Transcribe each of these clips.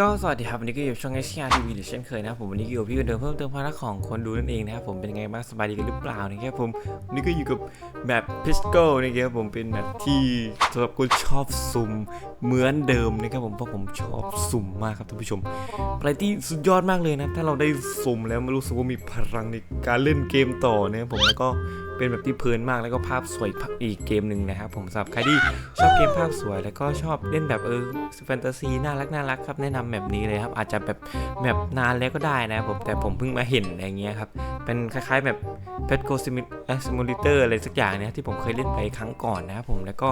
ก็สวัสดีครับวันนี้ก็อยู่ช่อง HR TV หรือเช่นเคยนะครับผมวันนี้ก็อยู่พี่คนเดิมเพิ่มเติมภาระของคนดูนั่นเองนะครับผมเป็นไงบ้างสบายดีกันหรือเปล่านะครับผมวันนี้ก็อยู่กับแบบพิสโก้นะครับผมเป็นแบบที่สำหรับคนชอบสุ่มเหมือนเดิมนะครับผมเพราะผมชอบสุ่มมากครับท่านผู้ชมอะไรที่สุดยอดมากเลยนะถ้าเราได้สุ่มแล้วมันรู้สึกว่ามีพลังในการเล่นเกมต่อนะครับผมแล้วก็ เป็นแบบที่เพลินมากแล้วก็ภาพสวยอีกเกมหนึ่งนะครับผมสำหรับใครที่ชอบเกมภาพสวยแล้วก็ชอบเล่นแบบเออแฟนตาซีน่ารักน่ารักครับแนะนำแบบนี้เลยครับอาจจะแบบแบบนานแล้วก็ได้นะครับผมแต่ผมเพิ่งมาเห็นอะไรเงี้ยครับเป็นคล้าย ๆแบบเพชโกซิมิซิมูลิเตอร์อะไรสักอย่างเนี่ยที่ผมเคยเล่นไปครั้งก่อนนะครับผมแล้วก็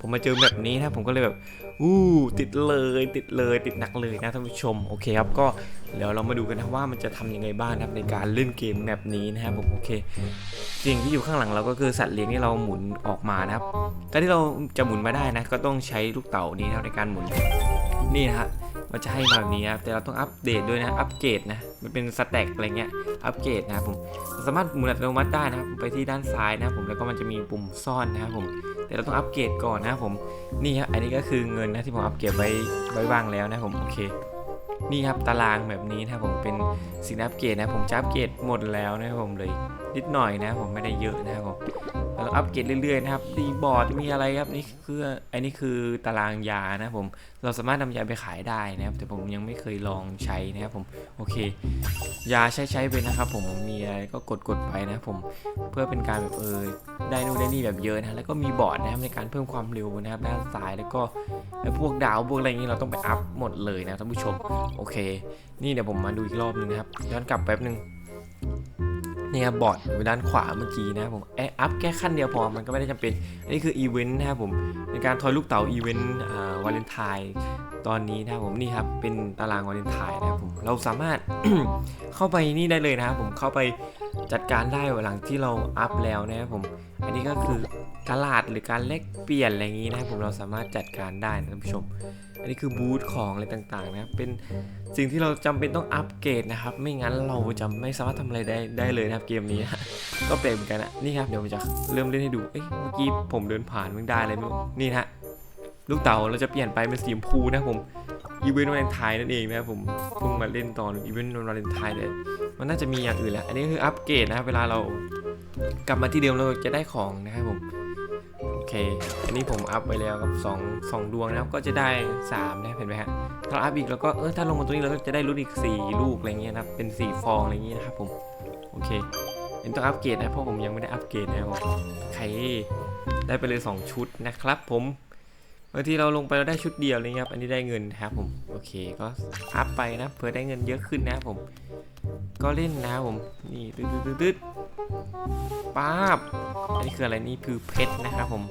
ผมมาเจอแบบนี้นะครับผมก็เลยแบบอู้ติดเลยติดเลยติดหนักเลยนะท่านผู้ชมโอเคครับก็เดี๋ยวเรามาดูกันนะว่ามันจะทำยังไงบ้างนะครับในการเล่นเกมแบบนี้นะครับผมโอเคสิ่งที่อยู่ข้างหลังเราก็คือสัตว์เลี้ยงที่เราหมุนออกมานะครับการที่เราจะหมุนมาได้นะก็ต้องใช้ลูกเต๋านี้นะในการหมุนนี่นะฮะมันจะให้มาแบบนี้ครับแต่เราต้องอัปเดตด้วยนะอัปเกรดนะมันเป็นสแต็กอะไรเงี้ยอัปเกรดนะครับผมสามารถหมุนอัตโนมัติได้นะครับไปที่ด้านซ้ายนะครับผมแล้วก็มันจะมีปุ่มซ่อนนะครับผมแต่เราต้องอัปเกรดก่อนนะครับผมนี่ครับอันนี้ก็คือเงินนะที่ผมอัปเกรดไว้ไว้บ้างแล้วนะครับผมโอเค นี่ครับตารางแบบนี้นะผมเป็นสิ่งอัปเกรดนะผมจับเกรดหมดแล้วนะผมเลยนิดหน่อยนะผมไม่ได้เยอะนะครับผม อัปเกรดเรื่อยๆนะครับดีบอร์ดมีอะไรครับนี่คืออันนี้คือตารางยานะผมเราสามารถนำยาไปขายได้นะครับแต่ผมยังไม่เคยลองใช้นะครับผมโอเค ยาใช้ใช้ไปนะครับ ผมมีอะไรก็กดกดไปนะผมเพื่อเป็นการแบบเออได้นู่นได้นี่แบบเยอะนะแล้วก็มีบอร์ดนะครับในการเพิ่มความเร็วนะครับด้านซ้ายแล้วก็พวกดาวพวกอะไรอย่างนี้เราต้องไปอัพหมดเลยนะท่านผู้ชมโอเค นี่เดี๋ยวผมมาดูอีกรอบหนึงนะครับย้อนกลับแป๊บนึง นี่ครับอร์ดอยู่ด้านขวาเมื่อกี้นะผมแออัพแค่ขั้นเดียวพอมันก็ไม่ได้จำเป็น อันนี้คืออีเวนต์นะครับผมในการทอยลูกเต๋าอีเวนต์วาเลนไทน์ตอนนี้นะครับผมนี่ครับเป็นตารางวาเลนไทน์นะครับผมเราสามารถเข้าไปนี่ได้เลยนะครับผมเข้าไปจัดการได้หลังที่เราอัพแล้วนะครับผม อันนี้ก็คือตลาดหรือการแลกเปลี่ยนอะไรอย่างนี้นะครับผมเราสามารถจัดการได้นะท่านผู้ชม อันนี้คือบูธของอะไรต่างๆนะครับเป็นสิ่งที่เราจำเป็นต้องอัปเกรดนะครับ ไม่งั้นเราจะไม่สามารถทำอะไรได้ได้เลยนะครับเกมนี้ก็เป็นเหมือนกันนะนี่ครับเดี๋ยวผมจะเริ่มเล่นให้ดูเอ้ยเมื่อกี้ผมเดินผ่านมันได้เลยไม่รู้นี่นะฮะลูกเต๋าเราจะเปลี่ยนไปเป็นสีชมพูนะผมอีเวนต์วาเลนไทน์นั่นเองนะครับผมเพิ่งมาเล่นตอนอีเวนต์วาเลนไทน์เลยมันน่าจะมีอย่างอื่นแหละอันนี้คืออัปเกรดนะครับเวลาเรากลับมาที่เดิมเราจะได้ของนะครับผม เคอันนี้ผมอัพไปแล้วกับ2 2ดวงนะครับก็จะได้3นะเห็นไหมฮะถ้าอัพอีกแล้วก็เออถ้าลงมาตรงนี้เราก็จะได้รุ่นอีก 4 ลูกอะไรเงี้ยนะครับเป็น 4 ฟองอะไรเงี้ยนะครับผมโอเคเห็นต้องอัปเกรดนะเพราะผมยังไม่ได้อัปเกรดนะครับผมโอเคได้ไปเลย 2 ชุดนะครับ ผมบางทีเราลงไปเราได้ชุดเดียวเลยครับ อันนี้ได้เงินนะครับผม โอเค ก็อัพไปนะ เพื่อได้เงินเยอะขึ้นนะครับผม ก็เล่นนะครับผม นี่ตึ๊ดตึ๊ดตึ๊ดตึ๊ด ป๊าบอันนี้คืออะไรนี่คือเพชรนะครับผม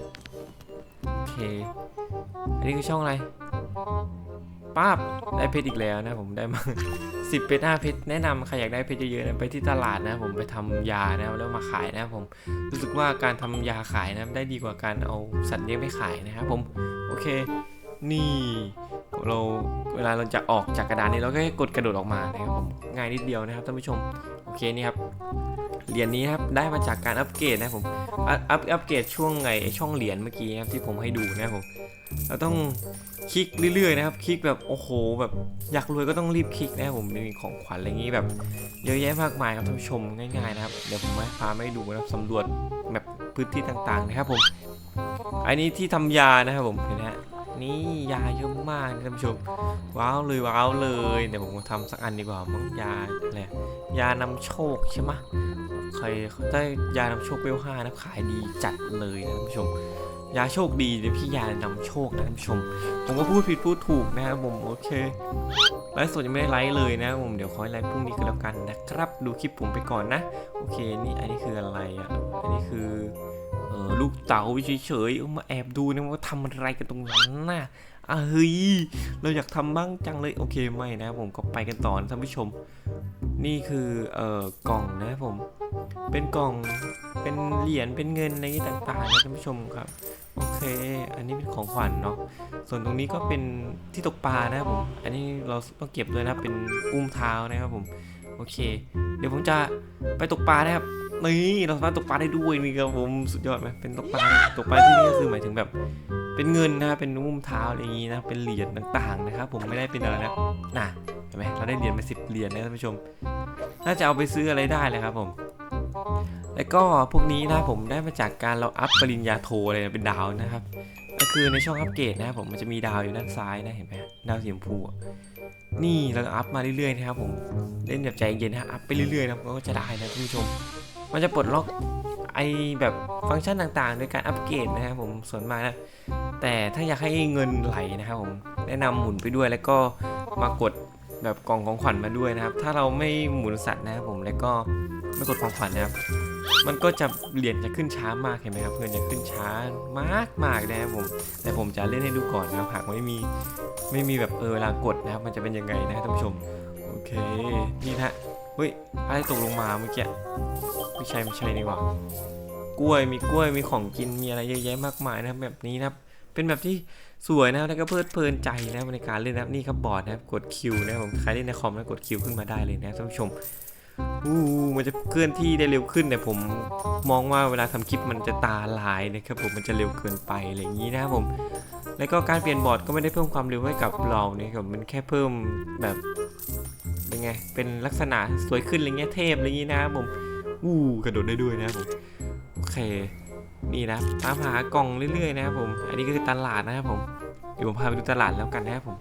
โอเค อันนี้คือช่องอะไรป้าบได้เพชรอีกแล้วนะผมได้มาสิบเพชรห้าเพชรแนะนำใครอยากได้เพชรเยอะๆนะไปที่ตลาดนะผมไปทำยานะแล้วมาขายนะผมรู้สึกว่าการทำยาขายนะได้ดีกว่าการเอาสัตว์เลี้ยงไปขายนะครับผมโอเคนี่เราเวลาเราจะออกจากกระดานนี้เราก็กดกระโดดออกมานะครับผมง่ายนิดเดียวนะครับท่านผู้ชมโอเคนี่ครับ เหรียญนี้ครับได้มาจากการอัปเกรดนะผมอัพอัปเกรดช่วงไงช่องเหรียญเมื่อกี้ครับที่ผมให้ดูนะผมเราต้องคลิกเรื่อยๆนะครับคลิกแบบโอ้โหแบบอยากรวยก็ต้องรีบคลิกนะครับผมมีของขวัญอะไรอย่างนี้แบบเยอะแยะมากมายครับท่านผู้ชมง่ายๆนะครับเดี๋ยวผมมาพาไม่ดูนะครับสำรวจแบบพื้นที่ต่างๆนะครับผมอันนี้ที่ทำยานะครับผมเห็นไหมฮะนี่ยาเยอะมากท่านผู้ชมว้าวเลยว้าวเลยเดี๋ยวผมทำสักอันดีกว่ามั้งยาอะไรยานำโชคใช่ไหม ใครได้ยานำโชคเวลห้านะขายดีจัดเลยนะท่านผู้ชม ยาโชคดีเดี๋ยวพี่ยานำโชคนะท่านผู้ชม ผมก็พูดผิดพูดถูกนะครับผมโอเคไลฟ์สดยังไม่ได้ไลฟ์เลยนะผมเดี๋ยวคอยไลฟ์พรุ่งนี้ก็แล้วกันนะครับ ดูคลิปผมไปก่อนนะ โอเคนี่อันนี้คืออะไรอะอันนี้คือเออลูกเต๋าเฉยๆเอามาแอบดูนะว่าทำอะไรกันตรงนั้นน่ะอะเฮ้ยเราอยากทำบ้างจังเลยโอเคไม่นะผมก็ไปกันต่อนะท่านผู้ชม นี่คือเอ่อกล่องนะครับผม เป็นกล่องเป็นเหรียญเป็นเงินอะไรอย่างนี้ต่างๆนะท่านผู้ชมครับโอเค อันนี้เป็นของขวัญเนาะ ส่วนตรงนี้ก็เป็นที่ตกปลานะครับผม อันนี้เราต้องเก็บด้วยนะเป็นอุ้มเท้านะครับผม โอเค เดี๋ยวผมจะไปตกปลานะครับนี่เราสามารถตกปลาได้ด้วยนี่ครับผมสุดยอดไหมเป็นตกปลาตกปลาที่นี่ก็คือหมายถึงแบบ เป็นเงินนะเป็นนุ่มเท้าอะไรอย่างนี้นะเป็นเหรียญต่างๆนะครับผมไม่ได้เป็นอะไรนะน่ะ ห็นไหมเราได้เหรียญมาสิบเหรียญนะท่านผู้ชม น่าจะเอาไปซื้ออะไรได้เลยครับผม แล้วก็พวกนี้นะผมได้มาจากการเราอัพปริญญาโทเลยนะเป็นดาวนะครับ ก็คือในช่องอัปเกรดนะครับผมมันจะมีดาวอยู่ด้านซ้ายนะเห็นไหมดาวสีชมพูนี่เราอัพมาเรื่อยๆนะครับผมเล่นแบบใจเย็นนะอัพไปเรื่อยๆนะก็จะได้นะท่านผู้ชม มันจะปลดล็อกไอแบบฟังก์ชันต่างๆ โดยการอัปเกรดนะครับผมส่วนมากนะ แต่ถ้าอยากให้เงินไหลนะครับผมแนะนำหมุนไปด้วยแล้วก็มากด แบบกล่องของขวัญมาด้วยนะครับ ถ้าเราไม่หมุนสัตว์นะครับผมแล้วก็ไม่กดของขวัญนะครับ มันก็จะเหรียญจะขึ้นช้ามากเห็นไหมครับเงินจะขึ้นช้ามากมากนะครับผม แต่ผมจะเล่นให้ดูก่อนนะครับหากไม่มีไม่มีแบบเออเวลากดนะครับ มันจะเป็นยังไงนะครับท่านผู้ชมโอเคนี่นะเฮ้ยอะไรตกลงมาเมื่อกี้ไม่ใช่ไม่ใช่นี่หว่ากล้วยมีกล้วยมีของกินมีอะไรเยอะแยะมากมายนะครับแบบนี้นะครับ เป็นแบบที่สวยนะครับแล้วก็เพลิดเพลินใจนะในการเล่นนะครับนี่ครับบอร์ดนะครับกดคิวนะครับผมใครเล่นในคอมแล้วกดคิวขึ้นมาได้เลยนะท่านผู้ชมอู้มันจะเคลื่อนที่ได้เร็วขึ้นแต่ผมมองว่าเวลาทำคลิปมันจะตาลายนะครับผมมันจะเร็วเกินไปอะไรอย่างนี้นะครับผม แล้วก็การเปลี่ยนบอร์ดก็ไม่ได้เพิ่มความเร็วให้กับเราเนี่ยครับมันแค่เพิ่มแบบเป็นไงเป็นลักษณะสวยขึ้นอะไรเงี้ยเทพอะไรอย่างนี้นะครับผมอู้กระโดดได้ด้วยนะครับผมโอเค นี่นะตามหากล่องเรื่อยๆนะครับผม อันนี้ก็คือตลาดนะครับผมเดี๋ยวผมพาไปดูตลาดแล้วกันนะครับผม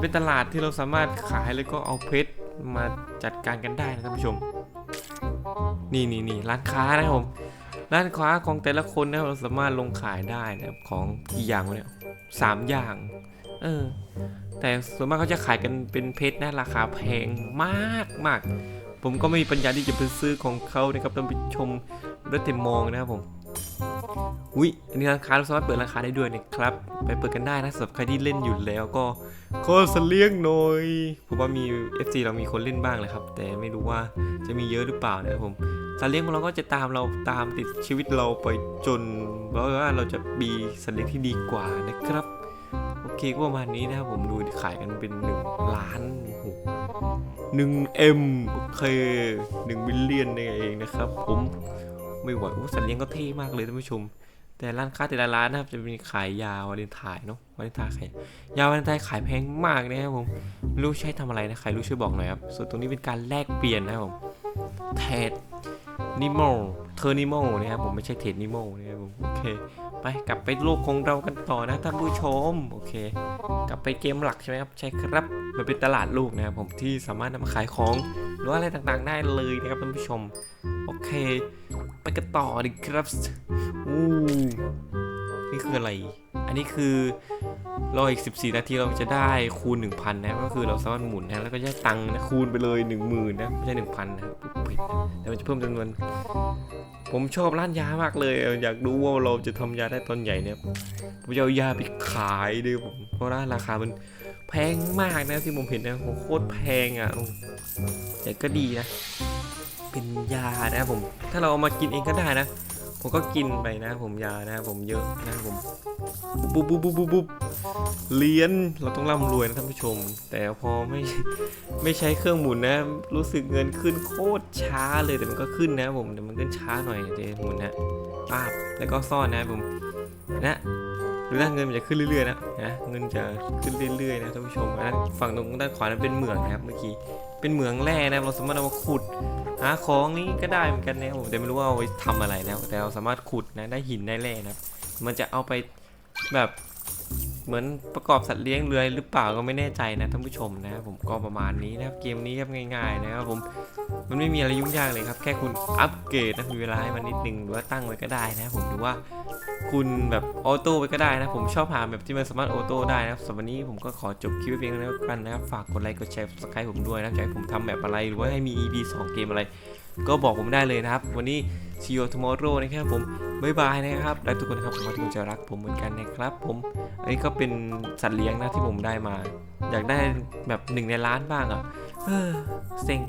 เป็นตลาดที่เราสามารถขายแล้วก็เอาเพชรมาจัดการกันได้นะท่านผู้ชม นี่นี่นี่ร้านค้านะครับผมร้านค้าของแต่ละคนนะครับเราสามารถลงขายได้นะครับของกี่อย่างวะเนี่ยสามอย่าง เออ แต่ส่วนมากเขาจะขายกันเป็นเพชรนะราคาแพงมากมาก ผมก็ไม่มีปัญญาที่จะไปซื้อของเขานะครับท่านผู้ชมรถเต็มมองนะครับผม อุ้ยอันนี้ร้านค้าเราสามารถเปิดราคาได้ด้วยนะครับ ไปเปิดกันได้นะสำหรับใครที่เล่นอยู่แล้วก็ขอสเลียงหน่อยผมว่ามี FC เรามีคนเล่นบ้างแหละครับ แต่ไม่รู้ว่าจะมีเยอะหรือเปล่านะครับผมสัตว์เลี้ยงของเราก็จะตามเราตามติดชีวิตเราไปจนว่าเราจะมีสัตว์เลี้ยงที่ดีกว่านะครับโอเคก็ประมาณนี้นะครับผมดูขายกันเป็น1ล้านโอ้โหหนึ่งเอ็มโอเคหนึ่งมิลเลียนเองนะครับผม ไม่ไหวโอ้สัตว์เลี้ยงก็เท่มากเลยท่านผู้ชม แต่ร้านค้าแต่ละร้านนะครับจะมีขายยาวาเลนไทน์เนาะวาเลนไทน์ขายยาวาเลนไทน์ขายแพงมากนะครับผมไม่รู้ใช้ทำอะไรนะใครรู้ช่วยบอกหน่อยครับส่วนตรงนี้เป็นการแลกเปลี่ยนนะครับผมเทรดนิโมเทอร์นิโมนะครับผมไม่ใช่เทรดนิโมนะครับผมโอเคไปกลับไปโลกของเรากันต่อนะท่านผู้ชมโอเค กลับไปเกมหลักใช่ไหมครับใช่ครับมันเป็นตลาดลูกนะครับผมที่สามารถนำมาขายของหรือว่าอะไรต่างๆได้เลยนะครับท่านผู้ชมโอเค ไปกันต่อดีครับอู้นี่คืออะไร อันนี้คือรออีก 14 นาทีเราจะได้คูณ 1,000 นะ ก็คือเราสามารถหมุนนะแล้วก็ได้ตังค์นะคูณไปเลย 10,000นะไม่ใช่ 1,000นะครับผิดนะแต่มันจะเพิ่มจำนวน ผมชอบร้านยามากเลย อยากดูว่าเราจะทำยาได้ตอนใหญ่เนี่ยผมจะเอายาไปขายด้วยผมเพราะว่าราคามันแพงมากนะที่ผมเห็นนะโหโคตรแพงอะแต่ก็ดีนะ เป็นยานะครับผม ถ้าเราเอามากินเองก็ได้นะ ผมก็กินไปนะผมยานะครับผมเยอะนะผมปุ๊บปุ๊บปุ๊บปุ๊บปุ๊บเหรียญเราต้องร่ำรวยนะท่านผู้ชม แต่พอไม่ไม่ใช้เครื่องหมุนนะ รู้สึกเงินขึ้นโคตรช้าเลยแต่มันก็ขึ้นนะผมแต่มันขึ้นช้าหน่อยเดหมุนนะป้าบแล้วก็ซ่อนนะผมนะ หรือว่าเงินมันจะขึ้นเรื่อยๆนะนะเงินจะขึ้นเรื่อยๆนะท่านผู้ชมนะฝั่งตรงด้านขวานั้นเป็นเหมืองนะครับเมื่อกี้เป็นเหมืองแร่นะเราสามารถเอามาขุดหาของนี้ก็ได้เหมือนกันนะผมแต่ไม่รู้ว่าเอาไปทำอะไรนะแต่เราสามารถขุดนะได้หินได้แร่นะมันจะเอาไปแบบ เหมือนประกอบสัตว์เลี้ยงเรือหรือเปล่าก็ไม่แน่ใจนะท่านผู้ชมนะผมก็ประมาณนี้นะครับเกมนี้ครับง่ายๆนะครับผมมันไม่มีอะไรยุ่งยากเลยครับ แค่คุณอัปเกรดนะมีเวลาให้มันนิดนึงหรือว่าตั้งไว้ก็ได้นะครับผมหรือว่าคุณแบบออโต้ไปก็ได้นะผมชอบหาแบบที่มันสามารถออโต้ได้นะครับสำหรับวันนี้ผมก็ขอจบคลิปไว้เพียงเท่านี้แล้วกันนะครับฝากกดไลค์กดแชร์สกายผมด้วยนะอยากให้ผมทำแบบอะไรหรือว่าให้มี EP 2 เกมอะไรก็บอกผมได้เลยนะครับ วันนี้ see you tomorrow นะครับผมบ๊ายบายนะครับรักทุกคนครับผมว่าทุกคนจะรักผมเหมือนกันนะครับ ผมอันนี้ก็เป็นสัตว์เลี้ยงนะที่ผมได้มา อยากได้แบบหนึ่งในล้านบ้างอะเออเซ็ง